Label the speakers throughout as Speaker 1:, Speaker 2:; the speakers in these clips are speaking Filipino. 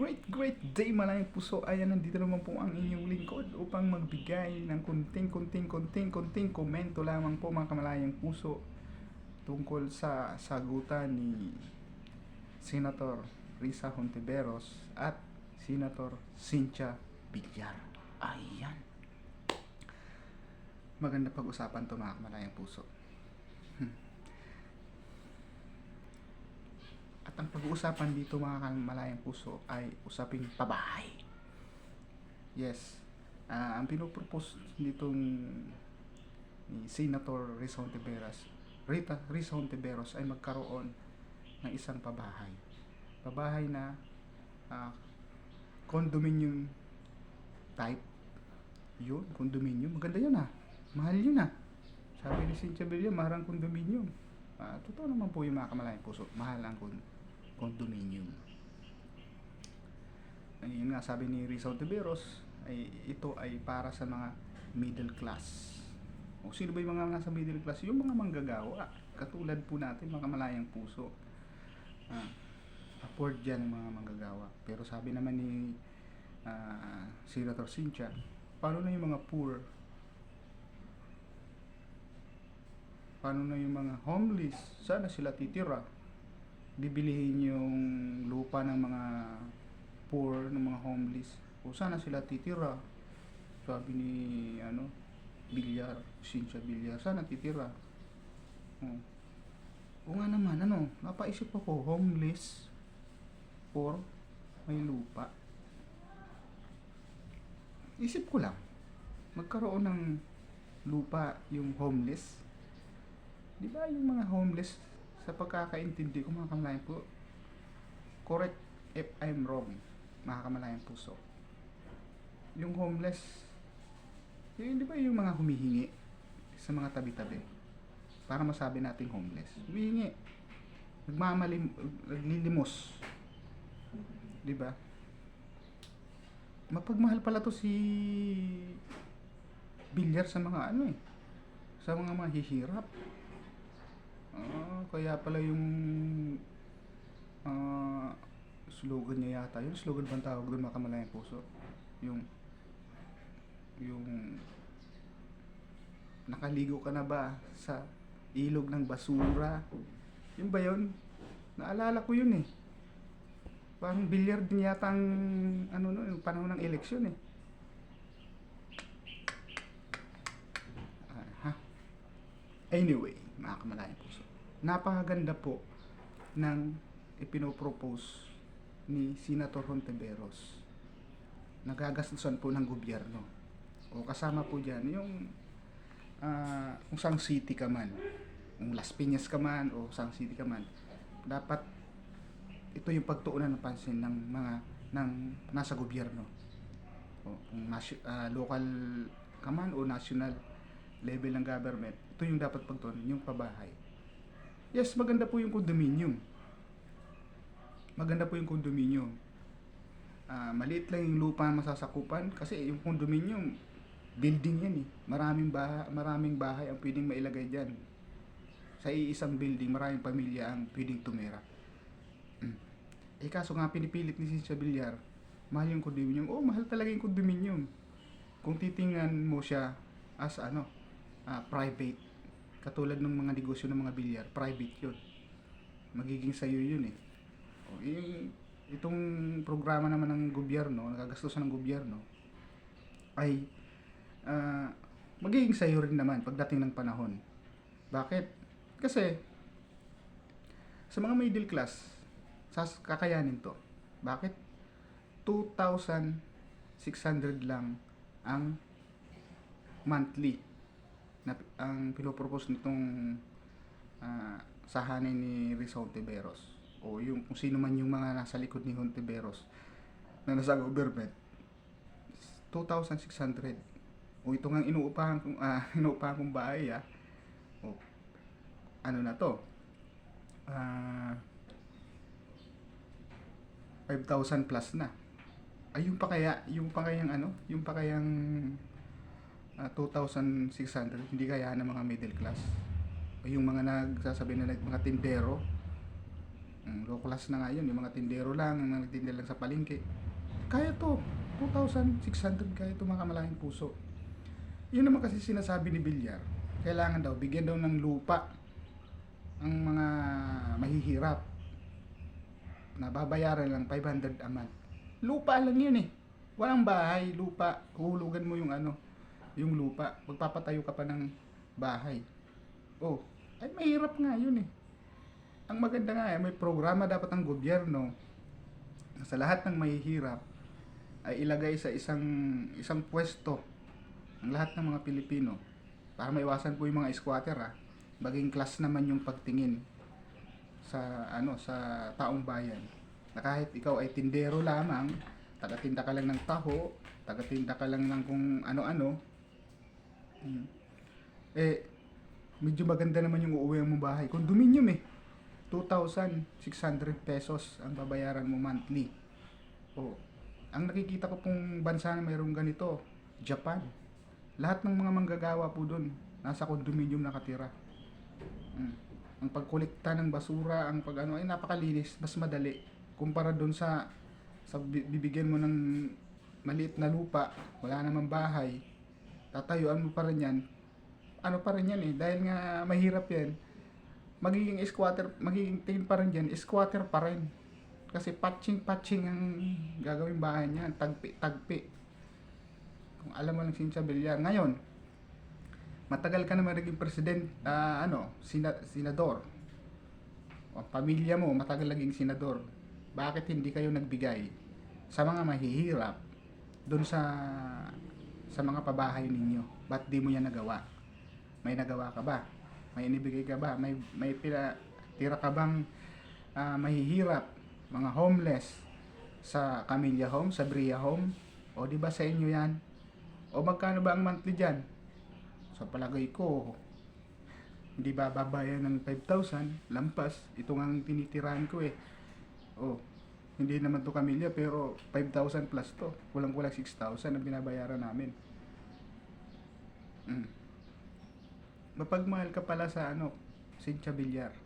Speaker 1: great, great day malayang puso. Ayan, nandito naman po ang inyong lingkod upang magbigay ng kunting, kunting, kunting, kunting komento lamang po mga kamalayang puso tungkol sa sagutan ni Senator Risa Hontiveros at Senator Cynthia Villar. Ayan. Maganda pag-usapan to mga kamalayang puso. Hmm. At ang pag-uusapan dito mga kamalayang puso ay usaping pabahay. Yes. Ah, ang pinopropose nitong ni Senator Risa Hontiveros, Rita Risa Hontiveros ay magkaroon ng isang pabahay. Pabahay na ah, condominium type. Yun, condominium. Maganda yun ah. Mahal yun ah. Sabi ni Cynthia Villar, mahal ang condominium. Ah, totoo naman po yung mga kamalayang puso. Mahal ang con- condominium. Ayun nga, sabi ni Rizal Tiberos, ay ito ay para sa mga middle class. O sino ba yung mga nasa middle class? Yung mga manggagawa. Katulad po natin, mga malayang puso. Ah, afford dyan ang mga manggagawa. Pero sabi naman ni ah, Senator Cynthia, paano na yung mga poor? Paano na yung mga homeless? Sana sila titira? Bibilihin yung lupa ng mga poor, ng mga homeless. O sana sila titira? Sabi ni, ano, Bilyar, Cynthia Bilyar, sana titira. O, o nga naman, ano, napaisip ako, homeless, poor, may lupa. Isip ko lang, magkaroon ng lupa yung homeless. Di ba yung mga homeless, sa pagkakaintindi ko mga kamalayan po, correct if I'm wrong, mga kamalayan puso. Yung homeless, yun, di ba yung mga humihingi sa mga tabi-tabi? Para masabi nating homeless. Humihingi. Nagmamalim, naglilimos. Di ba? Mapagmahal pala to si Bilyar sa mga ano eh. Sa mga mahihirap. Ah, kaya pala yung ah, slogan niya yata. Yung slogan bang tawag doon mga kamalayang puso? Yung yung nakaligo ka na ba sa ilog ng basura? Yun ba yun? Naalala ko yun eh. Parang bilyar din yata ang ano no, yung panahon ng eleksyon eh. Ah? Anyway, mga kamalayang puso. Napakaganda po ng ipinopropose ni Senator Hontiveros. Nagagastusan po ng gobyerno. O kasama po dyan yung ah, kung saan city ka man. Kung Las Piñas ka man o saan city ka man. Dapat ito yung pagtuunan ng pansin ng mga ng nasa gobyerno. O, kung nasi- ah, local ka man o national level ng government, ito yung dapat pagtuunan, yung pabahay. Yes, maganda po yung condominium. Maganda po yung condominium. Ah, maliit lang yung lupa na masasakupan kasi yung condominium building yan eh. Maraming bahay, maraming bahay ang pwedeng mailagay diyan. Sa iisang building, maraming pamilya ang pwedeng tumira. Mm. Eh kaso nga pinipilit ni Cynthia Villar, mahal yung condominium. Oh, mahal talaga yung condominium. Kung titingnan mo siya as ano, ah, private. Katulad ng mga negosyo ng mga bilyar, private yun. Magiging sayo yun eh. O, yung, itong programa naman ng gobyerno, nagagastusan ng gobyerno, ay ah, magiging sayo rin naman pagdating ng panahon. Bakit? Kasi, sa mga middle class, sas kakayanin to. Bakit? 2,600 lang ang monthly na ang pinopropose nitong ah, sa hanay ni Rizal Tiberos o yung kung sino man yung mga nasa likod ni Hontiveros na nasa government 2,600 o ito nga inuupahan kong ah, inuupahan kong bahay ah. O ano na to? Ah 5,000 plus na. Ay yung pa kaya yung pa kayang ano? Yung pa kayang ah, 2,600 hindi kaya ng mga middle class yung mga nagsasabi na mga tindero Mm, low class na nga yun, yung mga tindero lang, yung mga nagtinda lang sa palengke. Kaya to, 2,600 kaya to mga kamalaking puso. Yun naman kasi sinasabi ni Villar, kailangan daw, bigyan daw ng lupa ang mga mahihirap na babayaran lang 500 a month. Lupa lang yun eh. Walang bahay, lupa. Huhulugan mo yung ano, yung lupa. Magpapatayo ka pa ng bahay. Oh, ay mahirap nga yun eh. Ang maganda nga eh, may programa dapat ng gobyerno sa lahat ng mahihirap ay ilagay sa isang isang pwesto ang lahat ng mga Pilipino para maiwasan po yung mga squatter ah. Baging class naman yung pagtingin sa ano sa taong bayan. Na kahit ikaw ay tindero lamang, tagatinda ka lang ng taho, tagatinda ka lang ng kung ano-ano, hmm, eh, medyo maganda naman yung uuwi mo bahay. Condominium eh. 2,600 pesos ang babayaran mo monthly. Oh, ang nakikita ko pong bansa na mayroong ganito, Japan. Lahat ng mga manggagawa po doon, nasa condominium nakatira. Mm. Ang pagkolekta ng basura, ang pag ano ay napakalinis, mas madali kumpara doon sa sa bi- bibigyan mo ng maliit na lupa, wala namang bahay, tatayuan mo pa rin yan. Ano pa rin yan eh, dahil nga mahirap yan, magiging squatter, magiging tingin pa rin dyan, squatter pa rin. Kasi patching-patching ang gagawin bahay niya, tagpi-tagpi. Kung alam mo lang si Villar. Ngayon, matagal ka naman naging president, ah, ano, sina, senador. O, pamilya mo, matagal naging senador. Bakit hindi kayo nagbigay sa mga mahihirap doon sa sa mga pabahay ninyo? Ba't di mo yan nagawa? May nagawa ka ba? May inibigay ka ba? May may pila, tira ka bang ah, mahihirap, mga homeless sa Camilla Home, sa Bria Home? O di ba sa inyo yan? O magkano ba ang monthly dyan? Sa palagay ko, hindi ba babayan ng 5,000? Lampas. Ito nga ang tinitirahan ko eh. Oh, hindi naman to Camilla pero 5,000 plus to. Kulang-kulang 6,000 ang binabayaran namin. Mm. Mapagmahal ka pala sa ano, Cynthia Villar.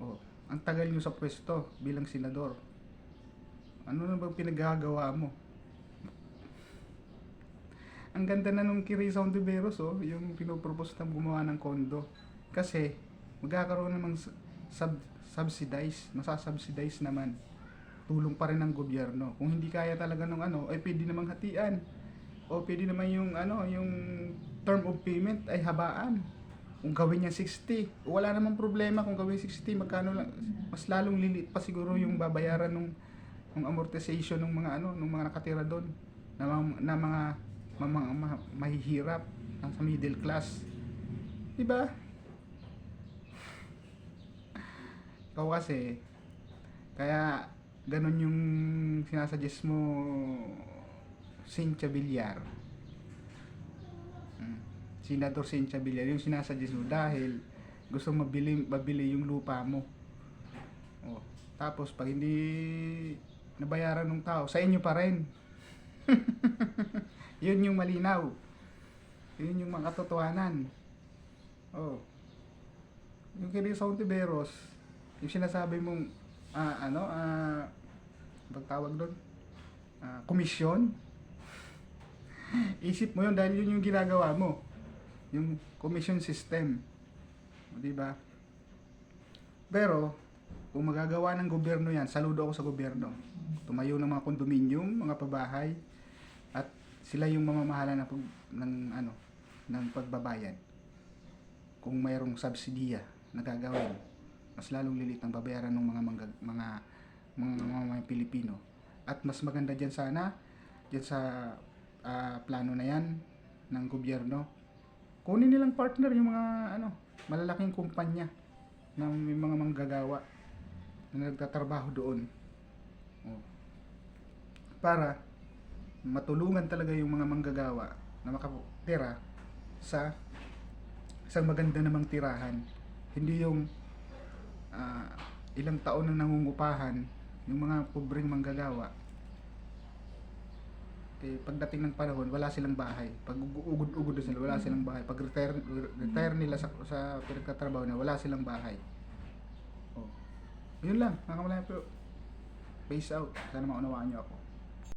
Speaker 1: Oh, ang tagal nyo sa pwesto bilang senador. Ano na bang pinagagawa mo? Ang ganda na nung Kirisa Ontiveros, oh, yung pinopropose na gumawa ng kondo. Kasi, magkakaroon namang sub, subsidize, masasubsidize naman. Tulong pa rin ng gobyerno. Kung hindi kaya talaga ng ano, ay pwede namang hatian. O pwede naman yung ano, yung term of payment ay habaan. Kung gawin niya 60, wala namang problema kung gawin 60, magkano lang, mas lalong lilit pa siguro yung babayaran ng ng amortization ng mga ano, ng mga nakatira doon na, na mga mga, mga, mga mahihirap sa middle class. 'Di ba? Ikaw kasi kaya ganun yung sinasuggest mo Cynthia Villar. Mm. Senador Cynthia Villar yung sinasuggest mo dahil gusto mabili mabili yung lupa mo. Oh, tapos pag hindi nabayaran ng tao, sa inyo pa rin. Yun yung malinaw. Yun yung mga katotohanan. Oh. Yung kay Rizal Ontiveros, yung sinasabi mong ah, ano, ah, pagtawag doon, ah, komisyon. Isip mo yun dahil yun yung ginagawa mo. Yung commission system. O, di ba? Pero, kung magagawa ng gobyerno yan, saludo ako sa gobyerno. Tumayo ng mga kondominium, mga pabahay, at sila yung mamamahala ng, pag, ng ano, ng pagbabayad. Kung mayroong subsidiya na gagawin, mas lalong lilit ang babayaran ng mga mga mga, mga, mga Pilipino. At mas maganda diyan sana diyan sa ah, plano na yan ng gobyerno. Kunin nilang partner yung mga ano, malalaking kumpanya ng may mga manggagawa na nagtatrabaho doon. Oh. Para matulungan talaga yung mga manggagawa na makatira sa isang maganda namang tirahan. Hindi yung ah, ilang taon na nangungupahan yung mga pobreng manggagawa. Eh, pagdating ng panahon, wala silang bahay. Pag ugod-ugod sila, wala silang bahay. Pag retire, retire nila sa, sa pinagtatrabaho na, wala silang bahay. Oh. Yun lang, mga kamalayan po. Peace out. Sana maunawaan niyo ako.